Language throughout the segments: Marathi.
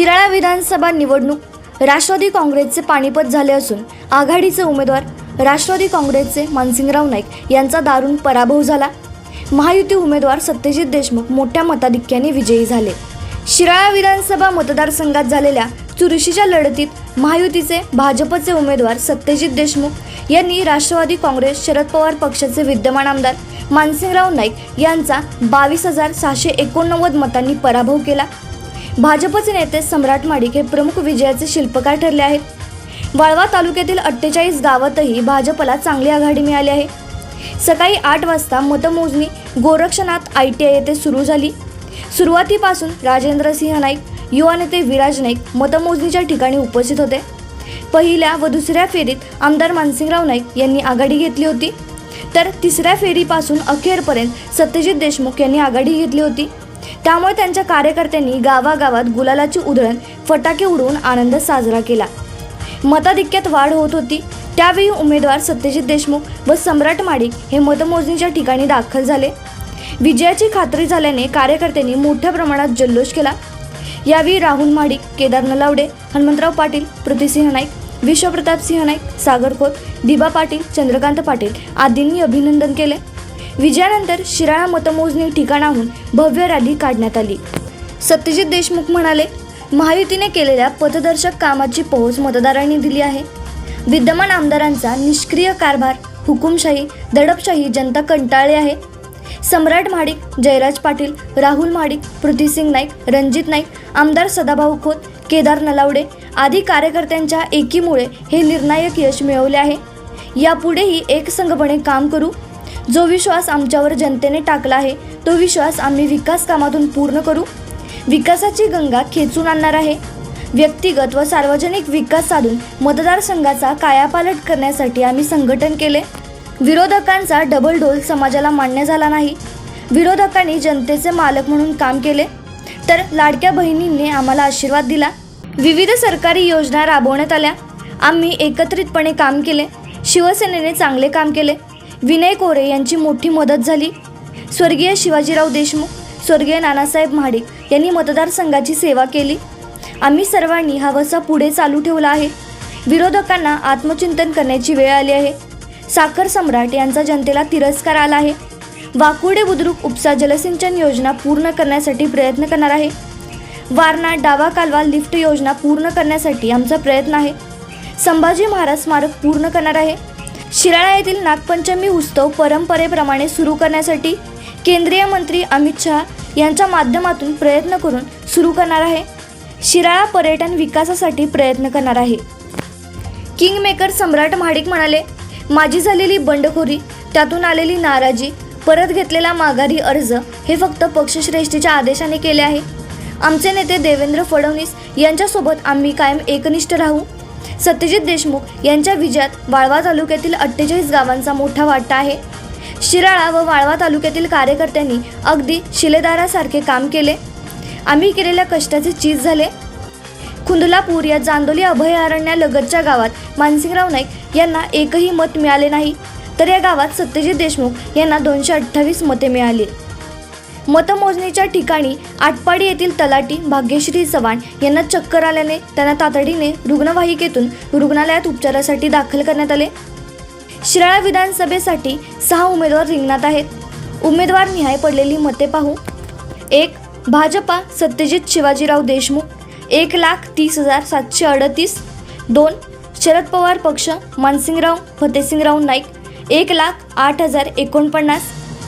शिराळा विधानसभा निवडणूक. राष्ट्रवादी काँग्रेसचे पाणीपत झाले असून आघाडीचे उमेदवार राष्ट्रवादी काँग्रेसचे मानसिंगराव नाईक यांचा दारुण पराभव झाला. महायुती उमेदवार सत्यजित देशमुख मोठ्या मताधिक्याने विजयी झाले. शिराळा विधानसभा मतदारसंघात झालेल्या चुरशीच्या लढतीत महायुतीचे भाजपचे उमेदवार सत्यजित देशमुख यांनी राष्ट्रवादी काँग्रेस शरद पवार पक्षाचे विद्यमान आमदार मानसिंगराव नाईक यांचा बावीस हजार सहाशे एकोणनव्वद मतांनी पराभव केला. भाजपचे नेते सम्राट माडिक हे प्रमुख विजयाचे शिल्पकार ठरले आहेत. वाळवा तालुक्यातील अठ्ठेचाळीस गावातही भाजपला चांगली आघाडी मिळाली आहे. सकाळी आठ वाजता मतमोजणी गोरक्षनाथ आय टी आय येथे सुरू झाली. सुरुवातीपासून राजेंद्र सिंह नाईक युवा नेते विराज नाईक मतमोजणीच्या ठिकाणी उपस्थित होते. पहिल्या व दुसऱ्या फेरीत आमदार मानसिंगराव नाईक यांनी आघाडी घेतली होती. तर तिसऱ्या फेरीपासून अखेरपर्यंत सत्यजित देशमुख यांनी आघाडी घेतली होती. त्यामुळे त्यांच्या कार्यकर्त्यांनी गावागावात गुलालाची उधळण फटाके उडवून आनंद साजरा केला. मताधिक्यात वाढ होत होती. त्यावेळी उमेदवार सत्यजित देशमुख व सम्राट माडिक हे मतमोजणीच्या ठिकाणी दाखल झाले. विजयाची खात्री झाल्याने कार्यकर्त्यांनी मोठ्या प्रमाणात जल्लोष केला. यावेळी राहुल माडिक केदार नलावडे हनुमंतराव पाटील प्रतिसिंह नाईक विश्वप्रताप सिंह नाईक सागर खोत दिबा पाटील चंद्रकांत पाटील आदींनी अभिनंदन केले. विजयानंतर शिराळा मतमोजणी ठिकाणाहून भव्य रॅली काढण्यात आली. सत्यजित देशमुख म्हणाले महायुतीने केलेल्या पथदर्शक कामाची पोहोच मतदारांनी दिली आहे. विद्यमान आमदारांचा निष्क्रिय कारभार हुकुमशाही दडपशाही जनता कंटाळली आहे. सम्राट महाडिक जयराज पाटील राहुल महाडिक पृथ्वीसिंग नाईक रणजित नाईक आमदार सदाभाऊ खोत केदार नलावडे आदी कार्यकर्त्यांच्या एकीमुळे हे निर्णायक यश मिळवले आहे. यापुढेही एकसंघपणे काम करू जो विश्वास आमच्यावर जनतेने टाकला आहे तो विश्वास आम्ही विकास कामातून पूर्ण करू. विकासाची गंगा खेचून आणणार आहे. व्यक्तिगत व सार्वजनिक विकास साधून मतदारसंघाचा कायापालट करण्यासाठी आम्ही संघटन केले. विरोधकांचा डबल डोल समाजाला मान्य झाला नाही. विरोधकांनी जनतेचे मालक म्हणून काम केले. तर लाडक्या बहिणींनी आम्हाला आशीर्वाद दिला. विविध सरकारी योजना राबवण्यात आल्या. आम्ही एकत्रितपणे काम केले. शिवसेनेने चांगले काम केले. विनय कोरे यांची मोठी मदत झाली. स्वर्गीय शिवाजीराव देशमुख स्वर्गीय नानासाहेब महाडिक यांनी मतदारसंघाची सेवा केली. आम्ही सर्वांनी हा वसा पुढे चालू ठेवला आहे. विरोधकांना आत्मचिंतन करण्याची वेळ आली आहे. साखर सम्राट यांचा जनतेला तिरस्कार आला आहे. वाकुडे बुद्रुक उपसा जलसिंचन योजना पूर्ण करण्यासाठी प्रयत्न करणार आहे. वारणा डावा कालवा लिफ्ट योजना पूर्ण करण्यासाठी आमचा प्रयत्न आहे. संभाजी महाराज स्मारक पूर्ण करणार आहे. शिराळा येथील नागपंचमी उत्सव परंपरेप्रमाणे सुरू करण्यासाठी केंद्रीय मंत्री अमित शहा यांच्या माध्यमातून प्रयत्न करून सुरू करणार आहे. शिराळा पर्यटन विकासासाठी प्रयत्न करणार आहे. किंगमेकर सम्राट महाडिक म्हणाले माझी झालेली बंडखोरी त्यातून आलेली नाराजी परत घेतलेला माघारी अर्ज हे फक्त पक्षश्रेष्ठीच्या आदेशाने केले आहे. आमचे नेते देवेंद्र फडणवीस यांच्यासोबत आम्ही कायम एकनिष्ठ राहू. सत्यजित देशमुख यांच्या विजयात वाळवा तालुक्यातील अठ्ठेचाळीस गावांचा मोठा वाटा आहे. शिराळा व वाळवा तालुक्यातील कार्यकर्त्यांनी अगदी शिलेदारासारखे काम केले. आम्ही केलेल्या कष्टाचे चीज झाले. खुंदलापूर या चांदोली अभयारण्यालगतच्या गावात मानसिंगराव नाईक यांना एकही मत मिळाले नाही. तर या गावात सत्यजित देशमुख यांना दोनशे अठ्ठावीस मते मिळाली. मतमोजणीच्या ठिकाणी आटपाडी येथील तलाटी भाग्यश्री चव्हाण यांना चक्कर आल्याने त्यांना तातडीने रुग्णवाहिकेतून रुग्णालयात उपचारासाठी दाखल करण्यात आले. शिराळा विधानसभेसाठी सहा उमेदवार रिंगणात आहेत. उमेदवार निहाय पडलेली मते पाहू. एक भाजपा सत्यजित शिवाजीराव देशमुख. एक लाख तीस हजार सातशे अडतीस. दोन शरद पवार पक्ष मानसिंगराव फतेसिंगराव नाईक. एक लाख आठ हजार एकोणपन्नास.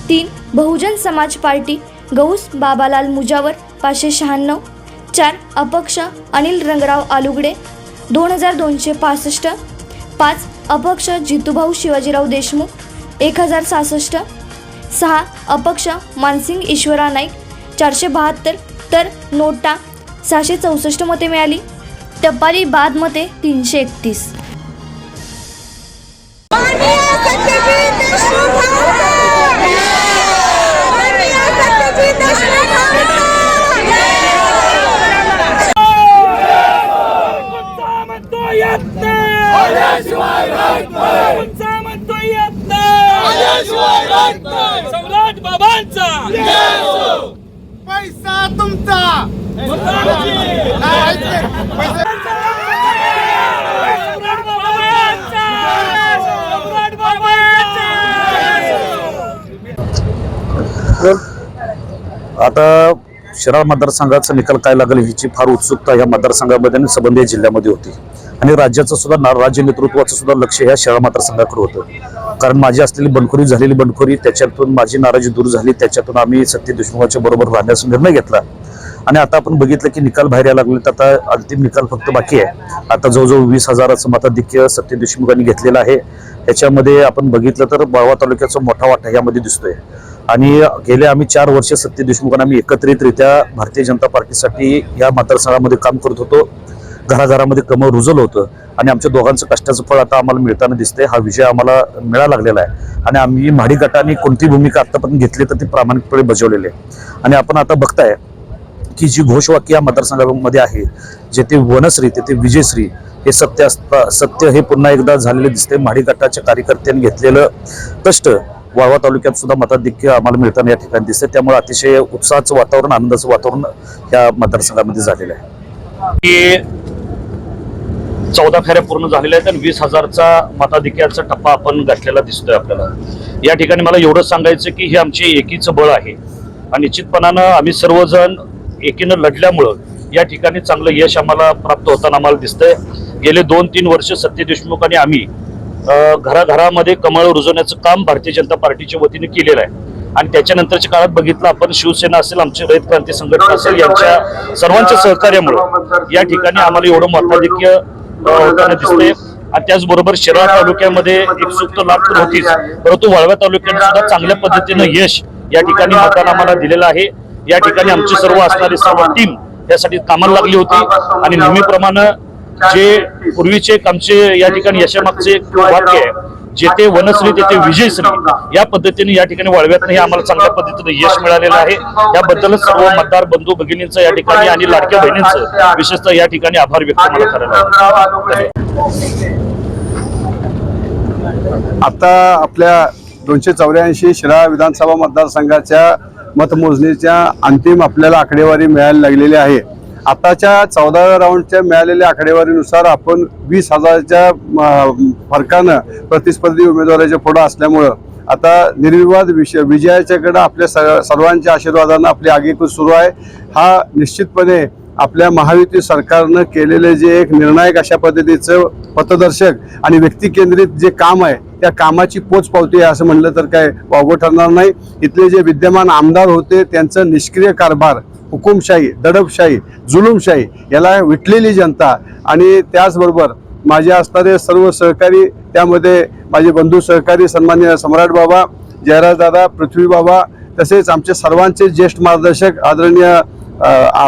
तीन बहुजन समाज पार्टी गौस बाबालाल मुजावर पाचशे शहाण्णव चार अपक्ष अनिल रंगराव आलुगडे दोन हजार दोनशे पासष्ट पाच अपक्ष जितूभाऊ शिवाजीराव देशमुख एक हजार सहासष्ट सहा अपक्ष मानसिंग ईश्वरा नाईक चारशे बहात्तर तर नोटा सहाशे चौसष्ट मते मिळाली टपाली बाद मते तीनशे एकतीस माननीय सत्यजित देशमुख महाराज! माननीय सत्यजित देशमुख महाराज! कोणचा म्हणतो येत नाही कोणचा म्हणतो येत नाही सम्राट बाबांचा पैसा तुमचा. आता शिराळ मतदारसंघाचा निकाल काय लागेल हिची फार उत्सुकता या मतदारसंघामध्ये आणि संबंधित जिल्ह्यामध्ये होती. आणि राज्याचं सुद्धा राज्य नेतृत्वाचं सुद्धा लक्ष या शिराळ मतदारसंघाकडे होतं. कारण माझी असलेली बंडखोरी झालेली बंडखोरी त्याच्यातून माझी नाराजी दूर झाली त्याच्यातून आम्ही सत्य देशमुखाच्या बरोबर राहण्याचा निर्णय घेतला. आणि आता आपण बघितलं की निकाल बाहेर यायला लागले तर आता अंतिम निकाल फक्त बाकी आहे. आता जवळजवळ वीस हजाराचं मताधिक्य सत्य देशमुखांनी घेतलेलं आहे. त्याच्यामध्ये आपण बघितलं तर बाळवा तालुक्याचा मोठा वाटा यामध्ये दिसतोय. आणि गेले आम्ही चार वर्ष सत्य देशमुखांना आम्ही एकत्रितरित्या भारतीय जनता पार्टीसाठी या मतदारसंघामध्ये काम करत होतो. घराघरामध्ये कमळ रुजलं होतं आणि आमच्या दोघांचं कष्टाचं फळ आता आम्हाला मिळताना दिसतंय. हा विजय आम्हाला मिळा लागलेला आहे. आणि आम्ही म्हाडी गटाने कोणती भूमिका आतापर्यंत घेतली तर ती प्रामाणिकपणे बजावलेली आहे. आणि आपण आता बघताय की जी घोषवाक्य या मतदारसंघामध्ये आहे जेथे वनश्री तेथे विजयश्री हे सत्य असता सत्य हे पुन्हा एकदा झालेले दिसते माडी गटाच्या कार्यकर्त्यांनी घेतलेलं कष्ट वाळवा तालुक्यात सुद्धा मताधिक्य आम्हाला मिळताना या ठिकाणी दिसते त्यामुळे अतिशय उत्साहाचं वातावरण आनंदाचं वातावरण या मतदारसंघामध्ये झालेलं आहे. की चौदा फेऱ्या पूर्ण झालेल्या आहेत आणि वीस हजारचा मताधिक्याचा टप्पा आपण गाठलेला दिसतोय आपल्याला. या ठिकाणी मला एवढं सांगायचं की हे आमचे एकीचं बळ आहे. आणि निश्चितपणानं आम्ही सर्वजण एकीनं लढल्यामुळं या ठिकाणी चांगलं यश आम्हाला प्राप्त होताना आम्हाला दिसतंय. गेले दोन तीन वर्ष सत्य देशमुख आणि आम्ही घराघरामध्ये कमळ रुजवण्याचं काम भारतीय जनता पार्टीच्या वतीने केलेलं आहे. आणि त्याच्यानंतरच्या काळात बघितलं आपण शिवसेना असेल आमची रयत क्रांती संघटना असेल यांच्या सर्वांच्या सहकार्यामुळं या ठिकाणी आम्हाला एवढं मताधिक्य आणि त्याचबरोबर शिराळा तालुक्यामध्ये एक सुप्त लाभ तर होतीच. परंतु वाळव्या तालुक्यात सुद्धा चांगल्या पद्धतीनं यश या ठिकाणी मतदान आम्हाला दिलेलं आहे. या ठिकाणी आमची सर्व असणारी सर्व टीम त्यासाठी कामाला लागली होती. आणि नेहमीप्रमाणे जे पूर्वीचे आमचे या ठिकाणी यशामागचे वाक्य आहे जेथे वनश्री तेथे विजयश्री या पद्धतीने या ठिकाणी वळव्यात हे आम्हाला चांगल्या पद्धतीने यश मिळालेलं आहे. याबद्दलच सर्व मतदार बंधू भगिनींचं या ठिकाणी आणि लाडक्या बहिणींचं विशेषतः या ठिकाणी आभार व्यक्त मला करायला आता आपल्या दोनशे चौऱ्याऐंशी शिराळा विधानसभा मतदारसंघाच्या मतमोजणीच्या अंतिम आपल्याला आकडेवारी मिळायला लागलेली आहे. आताच्या चौदाव्या राऊंडच्या मिळालेल्या आकडेवारीनुसार आपण वीस हजाराच्या फरकानं प्रतिस्पर्धी उमेदवाराच्या पुढं असल्यामुळं आता निर्विवाद विषय विजयाच्याकडं आपल्या स- सर्वांच्या आशीर्वादानं आपली आगेकूच सुरू आहे. हा निश्चितपणे आपल्या महायुती सरकारनं केलेले जे एक निर्णायक अशा पद्धतीचं पथदर्शक आणि व्यक्तिकेंद्रित जे काम आहे त्या कामाची पोचपावती आहे असं म्हणलं तर काय वावगं ठरणार नाही. इथले जे विद्यमान आमदार होते त्यांचं निष्क्रिय कारभार हुकुमशाही दडपशाही जुलुमशाही याला विटलेली जनता आणि त्याचबरोबर माझे असणारे सर्व सहकारी त्यामध्ये माझे बंधू सहकारी सन्मान्य सम्राट बाबा जयराज दादा पृथ्वी बाबा तसेच आमचे सर्वांचे ज्येष्ठ मार्गदर्शक आदरणीय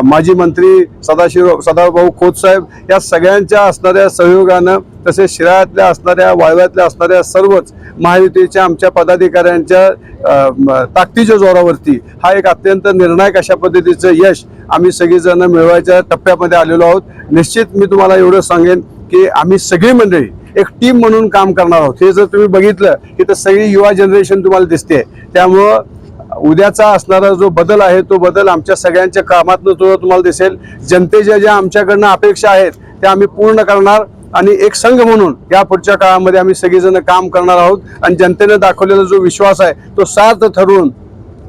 माजी मंत्री सदाशिव सदाभाऊ खोतसाहेब या सगळ्यांच्या असणाऱ्या सहयोगानं तसेच शिराळ्यातल्या असणाऱ्या वाळव्यातल्या असणाऱ्या सर्वच महायुतीच्या आमच्या पदाधिकाऱ्यांच्या ताकदीच्या जोरावरती हा एक अत्यंत निर्णायक अशा पद्धतीचं यश आम्ही सगळीजणं मिळवायच्या टप्प्यामध्ये आलेलो आहोत. निश्चित मी तुम्हाला एवढं सांगेन की आम्ही सगळी मंडळी एक टीम म्हणून काम करणार आहोत. हे जर तुम्ही बघितलं की तर सगळी युवा जनरेशन तुम्हाला दिसते. त्यामुळं उद्याचा असणारा जो बदल आहे तो बदल आमच्या सगळ्यांच्या कामातनं तो तुम्हाला दिसेल. जनतेच्या ज्या आमच्याकडनं अपेक्षा आहेत त्या आम्ही पूर्ण करणार. आणि एक संघ म्हणून या पुढच्या काळामध्ये आम्ही सगळेजण काम करणार आहोत. आणि जनतेने दाखवलेला जो विश्वास आहे तो सार्थ ठरवून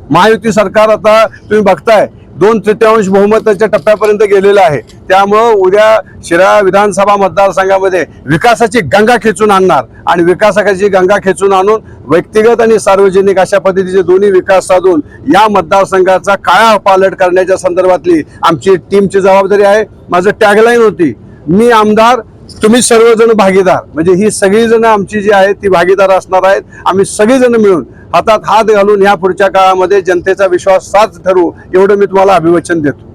महायुती सरकार आता तुम्ही बघताय दोन तृतीयांश बहुमताच्या टप्प्यापर्यंत गेलेलं आहे. त्यामुळं उद्या शिराळा विधानसभा मतदारसंघामध्ये विकासाची गंगा खेचून आणणार आणि विकासाची गंगा खेचून आणून व्यक्तिगत आणि सार्वजनिक अशा पद्धतीचे दोन्ही विकास साधून या मतदारसंघाचा काळा पालट करण्याच्या संदर्भातली आमची टीमची जबाबदारी आहे. माझं टॅगलाईन होती मी आमदार तुम्ही सर्वजण भागीदार. म्हणजे ही सगळीजण आमची जी आहेत ती भागीदार असणार आहेत. आम्ही सगळीजण मिळून हातात हात घालून या पुढच्या काळामध्ये जनतेचा विश्वास साच ठरू एवढं मी तुम्हाला अभिवचन देतो.